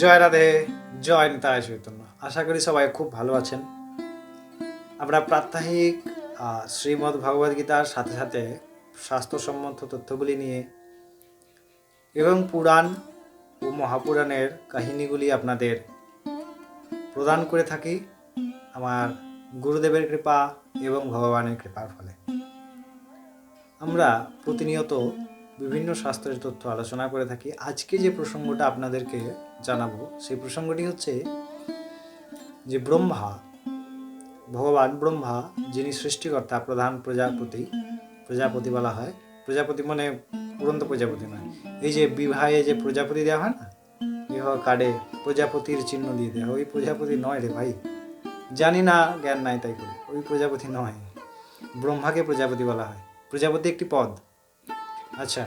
জয় রাধে, জয় নিতায় চৈতন্য। আশা করি সবাই খুব ভালো আছেন। আমরা প্রাত্যহিক শ্রীমদ্ ভগবদ গীতার সাথে সাথে স্বাস্থ্যসম্মত তথ্যগুলি নিয়ে এবং পুরাণ ও মহাপুরাণের কাহিনীগুলি আপনাদের প্রদান করে থাকি আমার গুরুদেবের কৃপা এবং ভগবানের কৃপার ফলে। আমরা প্রতিনিয়ত বিভিন্ন শাস্ত্রের তথ্য আলোচনা করে থাকি। আজকে যে প্রসঙ্গটা আপনাদেরকে জানাব, সেই প্রসঙ্গটি হচ্ছে যে ব্রহ্মা, ভগবান ব্রহ্মা, যিনি সৃষ্টিকর্তা, প্রধান প্রজাপতি প্রজাপতি বলা হয়। প্রজাপতি মানে উড়ন্ত প্রজাপতি নয়। এই যে বিবাহে যে প্রজাপতি দেওয়া হয় না বিবাহ কার্ডে প্রজাপতির চিহ্ন দিয়ে দেওয়া ওই প্রজাপতি নয় রে ভাই। জানি না, জ্ঞান নাই তাই করে। ওই প্রজাপতি নয়। ব্রহ্মাকে প্রজাপতি বলা হয়। প্রজাপতি একটি পদ। আচ্ছা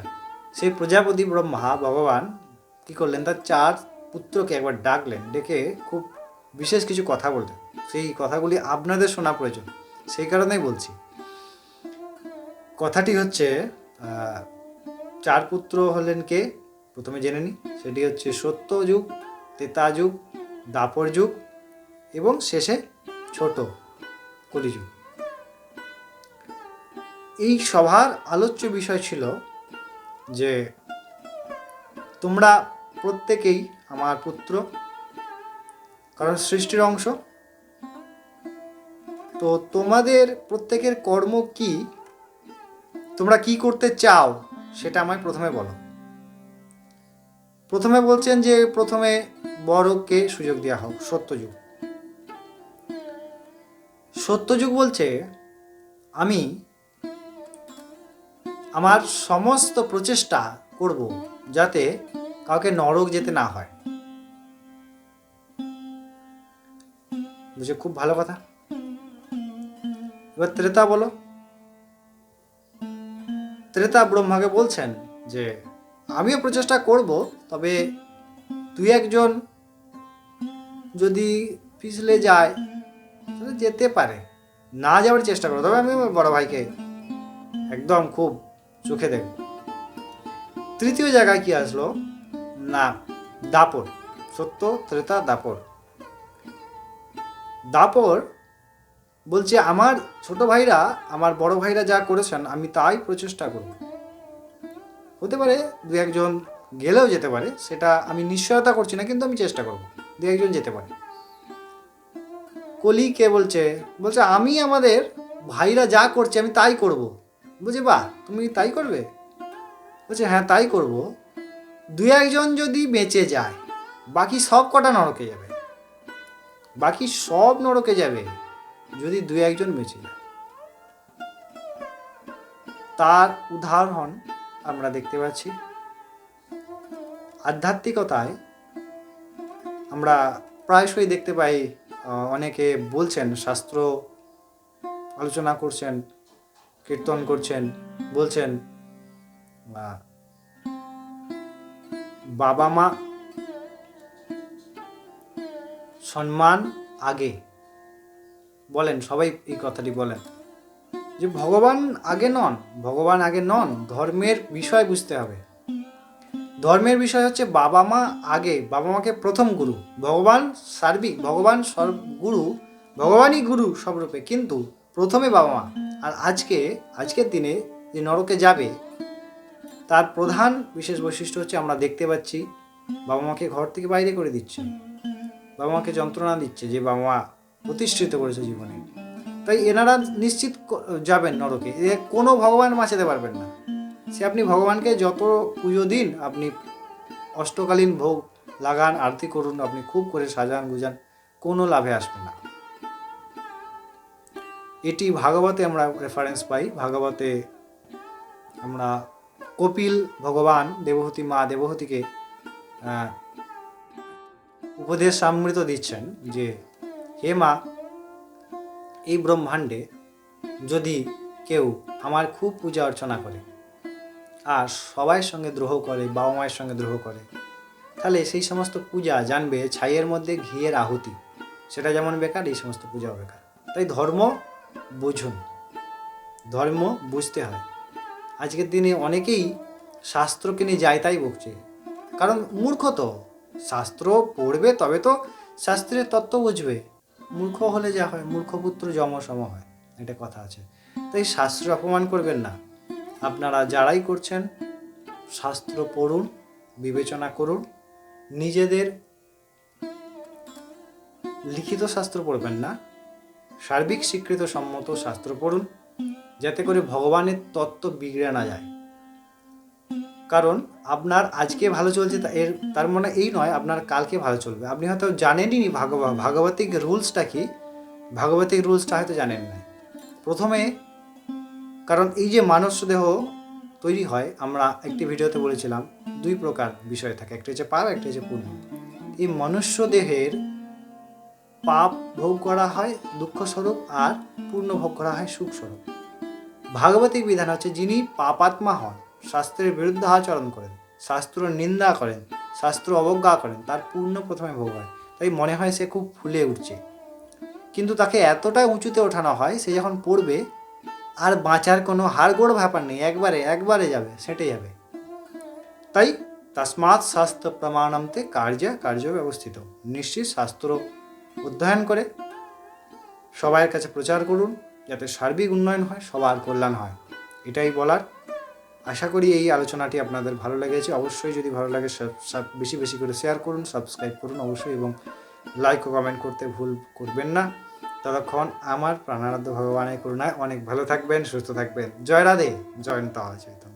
সেই প্রজাপতি ব্রহ্মা ভগবান কি করলেন? তার চার পুত্রকে একবার ডাকলেন, ডেকে খুব বিশেষ কিছু কথা বললেন। সেই কথাগুলি আপনাদের শোনা প্রয়োজন, সেই কারণেই বলছি। কথাটি হচ্ছে চার পুত্র হলেন কে? প্রথমে জেনে নিই সেটি হচ্ছে সত্য যুগ, তেতা যুগ, দাপর যুগ এবং শেষে ছোট কলিযুগ। এই সভার আলোচ্য বিষয় ছিল যে তোমরা প্রত্যেকেই আমার পুত্র, কারণ সৃষ্টির অংশ। তো তোমাদের প্রত্যেকের কর্ম কি? তোমরা কি করতে চাও? সেটা আমায় প্রথমে বলো। প্রথমে বলছেন যে প্রথমে বড়কে সুযোগ দেওয়া হোক, সত্যযুগ। সত্যযুগ বলছে, আমি আমার সমস্ত প্রচেষ্টা করব যাতে কাউকে নরক যেতে না হয়। বুঝে খুব ভালো কথা। এবার ত্রেতা বলো। ত্রেতা ব্রহ্মাকে বলছেন যে, আমিও প্রচেষ্টা করব, তবে দুই একজন যদি পিছলে যায়, তাহলে যেতে পারে। না যাওয়ার চেষ্টা করো, তবে আমি বড় ভাইকে একদম খুব চোখে দেখ। তৃতীয় জায়গায় কি আসলো? না, দাপর। সত্য, ত্রেতা, দাপর। দাপর বলছে, আমার ছোট ভাইরা, আমার বড় ভাইরা যা করেছেন, আমি তাই প্রচেষ্টা করব। হতে পারে দু একজন গেলেও যেতে পারে, সেটা আমি নিশ্চয়তা করছি না, কিন্তু আমি চেষ্টা করব। দু একজন যেতে পারে। কলি কে বলছে বলছে, আমি আমাদের ভাইরা যা করছে, আমি তাই করব। বলছে, বাহ, তুমি তাই করবে? বলছে হ্যাঁ তাই করব। দু একজন যদি বেঁচে যায়, বাকি সব কটা নরকে যাবে। বাকি সব নরকে যাবে, যদি দু একজন বেঁচে যায়। তার উদাহরণ আমরা দেখতে পাচ্ছি। আধ্যাত্মিকতায় আমরা প্রায়শই দেখতে পাই অনেকে বলছেন, শাস্ত্র আলোচনা করছেন কীর্তন করছেন, বলছেন বাবা মা সম্মান আগে। বলেন, সবাই এই কথাটি বলেন। যে ভগবান আগে নন, ভগবান আগে নন, ধর্মের বিষয় বুঝতে হবে। ধর্মের বিষয় হচ্ছে বাবা মা আগে, বাবা মাকে প্রথম গুরু। ভগবান সার্বিক, ভগবান সর্ব গুরু ভগবানই গুরু সবরূপে, কিন্তু প্রথমে বাবা মা। আর আজকে, আজকের দিনে যে নরকে যাবে, তার প্রধান বিশেষ বৈশিষ্ট্য হচ্ছে আমরা দেখতে পাচ্ছি, বাবা মাকে ঘর থেকে বাইরে করে দিচ্ছে। বাবা মাকে যন্ত্রণা দিচ্ছে যে বাবা মা প্রতিষ্ঠিত করেছে জীবনে। তাই এনারা নিশ্চিত যাবেন নরকে। এ কোনো ভগবান বাঁচাতে পারবেন না। সে আপনি ভগবানকে যত পুজো দিন, আপনি অষ্টকালীন ভোগ লাগান, আরতি করুন, আপনি খুব করে সাজান, গুজান, কোনো লাভে আসবে না। এটি ভাগবতে আমরা রেফারেন্স পাই। ভাগবতে আমরা কপিল, ভগবান, দেবহতী মা, দেবহতীকে উপদেশ সমৃত দিচ্ছেন যে, হে মা, এই ব্রহ্মাণ্ডে যদি কেউ আমার খুব পূজা অর্চনা করে আর সবার সঙ্গে দ্রোহ করে, বাবা মায়ের সঙ্গে দ্রোহ করে, তাহলে সেই সমস্ত পূজা জানবে ছাইয়ের মধ্যে ঘিয়ের আহুতি। সেটা যেমন বেকার, এই সমস্ত পূজাও বেকার। তাই ধর্ম বুঝুন, ধর্ম বুঝতে হয়। আজকের দিনে অনেকেই শাস্ত্রকে নিয়ে যায় তাই বকছে। কারণ মূর্খ তো, শাস্ত্র পড়বে তবে তো শাস্ত্রের তত্ত্ব বুঝবে। মূর্খ হলে যা হয়, মূর্খ মূর্খপুত্র যমসম হয় এটা কথা আছে। তাই শাস্ত্র অপমান করবেন না। আপনারা যারাই করছেন, শাস্ত্র পড়ুন, বিবেচনা করুন, নিজেদের লিখিত শাস্ত্র পড়বেন না। সার্বিক স্বীকৃত সম্মত শাস্ত্র পড়ুন, যাতে করে ভগবানের তত্ত্ব বিগড়ে না যায়। কারণ আপনার আজকে ভালো চলছে এর, তার মানে এই নয়, আপনার কালকে ভালো চলবে। আপনি হয়তো জানেনই নি ভাগব, ভাগবতিক রুলসটা কি? ভাগবতিক রুলসটা হয়তো জানেন না প্রথমে, কারণ এই যে মানস দেহ তৈরি হয়, আমরা একটি ভিডিওতে বলেছিলাম, দুই প্রকার বিষয় থাকে, একটা হচ্ছে পাপ একটা হচ্ছে পুণ্য। এই মনুষ্য দেহের পাপ ভোগ করা হয়, দুঃখ স্বরূপ আর পূর্ণ ভোগ করা হয় সুখ স্বরূপ। ভাগবতিক বিধান হচ্ছে যিনি পাপাত্মা হন, শাস্ত্রের বিরুদ্ধে আচরণ করেন, শাস্ত্র নিন্দা করেন, শাস্ত্র অবজ্ঞা করেন, তার পূর্ণ প্রথমে ভোগ হয়। তাই মনে হয় সে খুব ফুলে উঠছে। কিন্তু তাকে এতটা উঁচুতে ওঠানো হয়, সে যখন পড়বে, আর বাঁচার কোনো হাড়গোড় ব্যাপার নেই, একবারে একবারে যাবে, সেটে যাবে। তাই তসমাৎ শাস্ত্র প্রমাণমতে কার্য কার্য ব্যবস্থিত। নিশ্চিত শাস্ত্র অধ্যয়ন করে সবার কাছে প্রচার করুন, যাতে সার্বিক উন্নয়ন হয়, সবার কল্যাণ হয়। এটাই বলার। আশা করি এই আলোচনাটি আপনাদের ভালো লেগেছে। অবশ্যই যদি ভালো লাগে বেশি বেশি করে শেয়ার করুন সাবস্ক্রাইব করুন অবশ্যই, এবং লাইক ও কমেন্ট করতে ভুল করবেন না। ততক্ষণ আমার প্রাণারাধ্য ভগবানের করুণায় অনেক ভালো থাকবেন, সুস্থ থাকবেন। জয় রাধে জয়ন্ত চৈতন্য